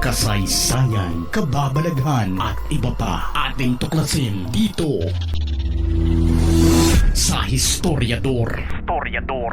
kasaysayan, kababalaghan at iba pa ating tuklasin dito sa Historiador. Historiador.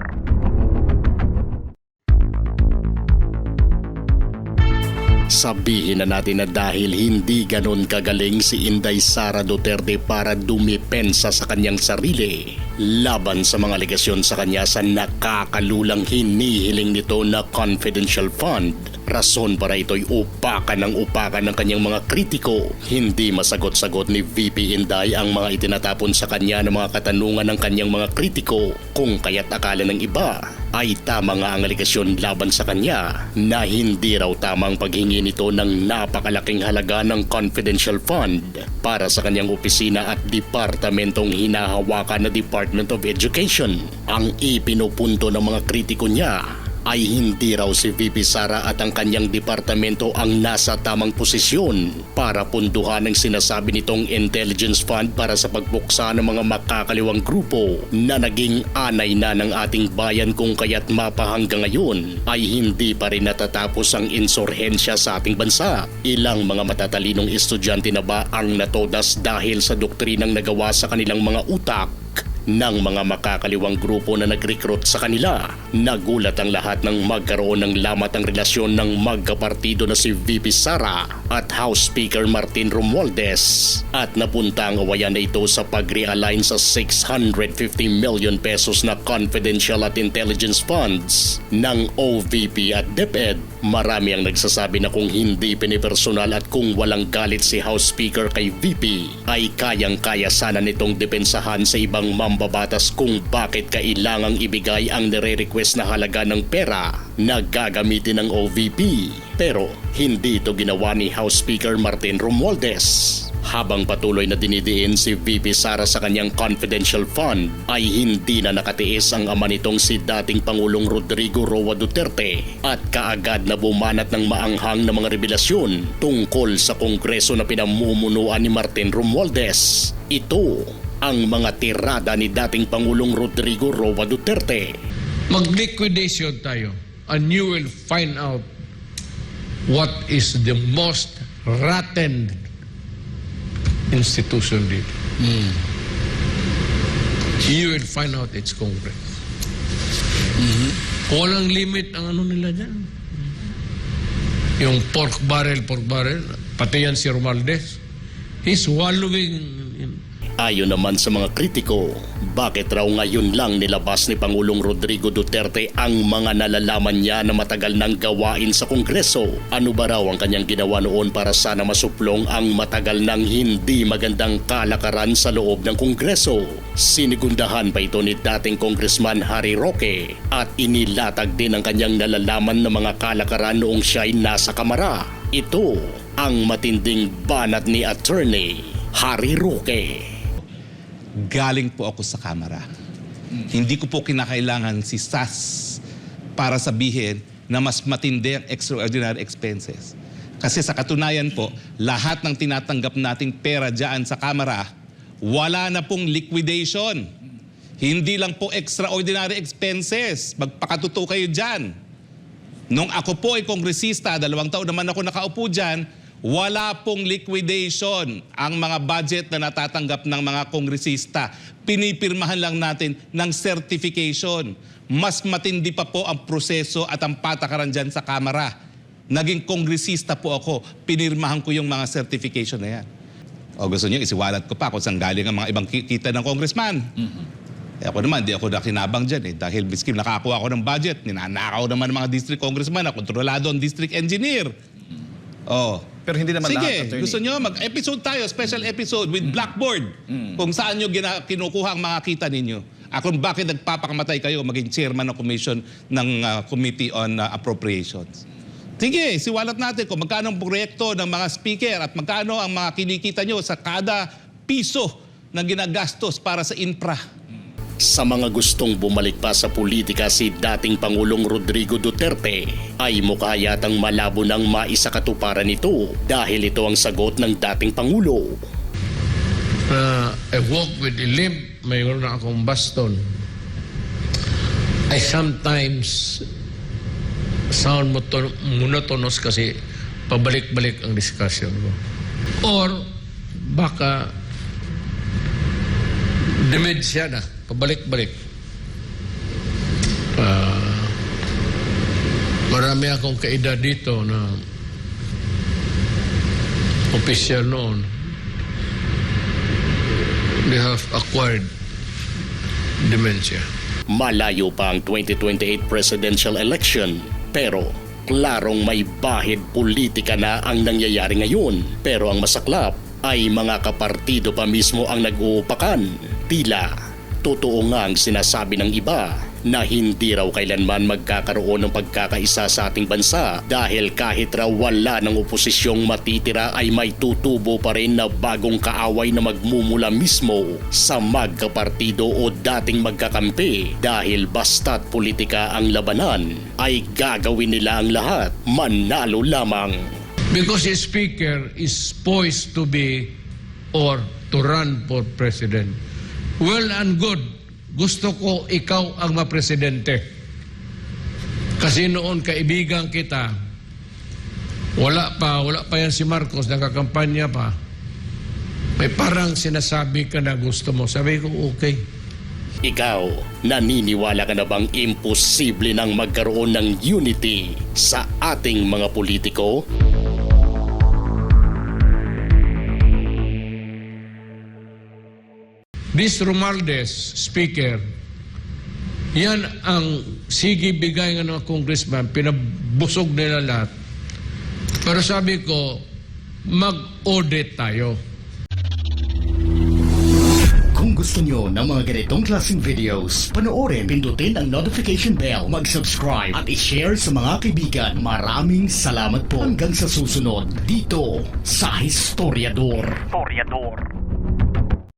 Sabihin na natin na dahil hindi ganon kagaling si Inday Sara Duterte para dumipensa sa kanyang sarili laban sa mga legasyon sa kanya sa nakakalulang hinihiling nito na confidential fund. Rason para ito'y upakan ng upakan ng kanyang mga kritiko. Hindi masagot-sagot ni VP Inday ang mga itinatapon sa kanya ng mga katanungan ng kanyang mga kritiko kung kaya't akala ng iba ay tama nga ang aligasyon laban sa kanya na hindi raw tamang paghingi nito ng napakalaking halaga ng confidential fund para sa kanyang opisina at departamentong hinahawakan na Department of Education. Ang ipinupunto ng mga kritiko niya ay hindi raw si VP Sara at ang kanyang departamento ang nasa tamang posisyon para puntuhan ang sinasabi nitong intelligence fund para sa pagbuksa ng mga makakaliwang grupo na naging anay na ng ating bayan kung kaya't mapa hanggang ngayon ay hindi pa rin natatapos ang insurhensya sa ating bansa. Ilang mga matatalinong estudyante na ba ang natodas dahil sa doktrinang nagawa sa kanilang mga utak ng mga makakaliwang grupo na nag-recruit sa kanila. Nagulat ang lahat ng magkaroon ng lamat ang relasyon ng magkapartido na si VP Sara at House Speaker Martin Romualdez at napunta ang awayan na ito sa pag-realign sa 650 million pesos na confidential at intelligence funds ng OVP at DepEd. Marami ang nagsasabi na kung hindi pinipersonal at kung walang galit si House Speaker kay VP ay kayang-kaya sana nitong depensahan sa ibang mambabatas kung bakit kailangang ibigay ang nire-request na halaga ng pera na gagamitin ng OVP. Pero hindi ito ginawa ni House Speaker Martin Romualdez. Habang patuloy na dinidiin si VP Sara sa kanyang confidential fund ay hindi na nakatiis ang ama nitong si dating Pangulong Rodrigo Roa Duterte at kaagad na bumanat ng maanghang na mga revelasyon tungkol sa kongreso na pinamumunuan ni Martin Romualdez. Ito ang mga tirada ni dating Pangulong Rodrigo Roa Duterte. Mag-liquidation tayo and you will find out what is the most rotten institution dito. You will find out its Congress. Walang limit ang ano nila dyan. Yung pork barrel, pork barrel, pati yan si Romualdez. He's wallowing in Ayon naman sa mga kritiko, bakit raw ngayon lang nilabas ni Pangulong Rodrigo Duterte ang mga nalalaman niya na matagal nang gawain sa Kongreso? Ano ba raw ang kanyang ginawa noon para sana masuplong ang matagal nang hindi magandang kalakaran sa loob ng Kongreso? Sinigundahan pa ito ni dating Congressman Harry Roque at inilatag din ang kanyang nalalaman ng mga kalakaran noong siya'y nasa kamara. Ito ang matinding banat ni Attorney Harry Roque. Galing po ako sa kamera. Hindi ko po kinakailangan si SAS para sabihin na mas matindi ang extraordinary expenses. Kasi sa katunayan po, lahat ng tinatanggap nating pera dyan sa kamera, wala na pong liquidation. Hindi lang po extraordinary expenses. Magpakatuto kayo dyan. Nung ako po ay kongresista, dalawang taon naman ako nakaupo dyan, wala pong liquidation ang mga budget na natatanggap ng mga kongresista. Pinipirmahan lang natin ng certification. Mas matindi pa po ang proseso at ang patakaran dyan sa Kamara. Naging kongresista po ako, pinirmahan ko yung mga certification na yan. O gusto niyo, isiwalat ko pa kung saan galing ang mga ibang ki- kita ng congressman. Eh ako naman, di ako nakinabang dyan eh. Dahil miskin nakakuha ako ng budget, ninanakaw naman ng mga district congressman na kontrolado ang district engineer. Oh. Pero hindi naman Sige, lahat, attorney. gusto nyo mag-episode tayo, special episode with Blackboard. Kung saan nyo kinukuha ang mga kita ninyo. Ako bakit nagpapakamatay kayo maging chairman ng commission ng ah, Committee on ah, Appropriations. Sige, siwalat natin kung magkano ang proyekto ng mga speaker at magkano ang mga kinikita nyo sa kada piso na ginagastos para sa infra. Sa mga gustong bumalik pa sa politika si dating Pangulong Rodrigo Duterte ay mukha yatang malabo ng maisakatuparan ito dahil ito ang sagot ng dating Pangulo. na I walk with a limp, mayroon na akong baston. I sometimes sound monotonous kasi pabalik-balik ang discussion ko. Or baka dementia na, pabalik-balik. Ah, marami akong kaedad dito na official noon. They have acquired dementia. Malayo pa ang 2028 presidential election pero klarong may bahid politika na ang nangyayari ngayon. Pero ang masaklap ay mga kapartido pa mismo ang nag-uupakan. Tila totoo nga ang sinasabi ng iba na hindi raw kailanman magkakaroon ng pagkakaisa sa ating bansa dahil kahit raw wala ng oposisyong matitira ay may tutubo pa rin na bagong kaaway na magmumula mismo sa magkapartido o dating magkakampi dahil basta't politika ang labanan ay gagawin nila ang lahat manalo lamang. Because a speaker is poised to be or to run for president. Well and good. Gusto ko ikaw ang mapresidente. Kasi noon kaibigan kita, wala pa, wala pa yan si Marcos, nakakampanya pa. May parang sinasabi ka na gusto mo. Sabi ko, okay. Ikaw, naniniwala ka na bang imposible nang magkaroon ng unity sa ating mga politiko? This Romualdez, speaker, yan ang sige bigay ng mga congressman, pinabusog nila lahat. Pero sabi ko, mag-audit tayo. Kung gusto nyo ng mga ganitong klaseng videos, panoorin, pindutin ang notification bell, mag-subscribe at i-share sa mga kaibigan. Maraming salamat po hanggang sa susunod dito sa Historiador. Historiador.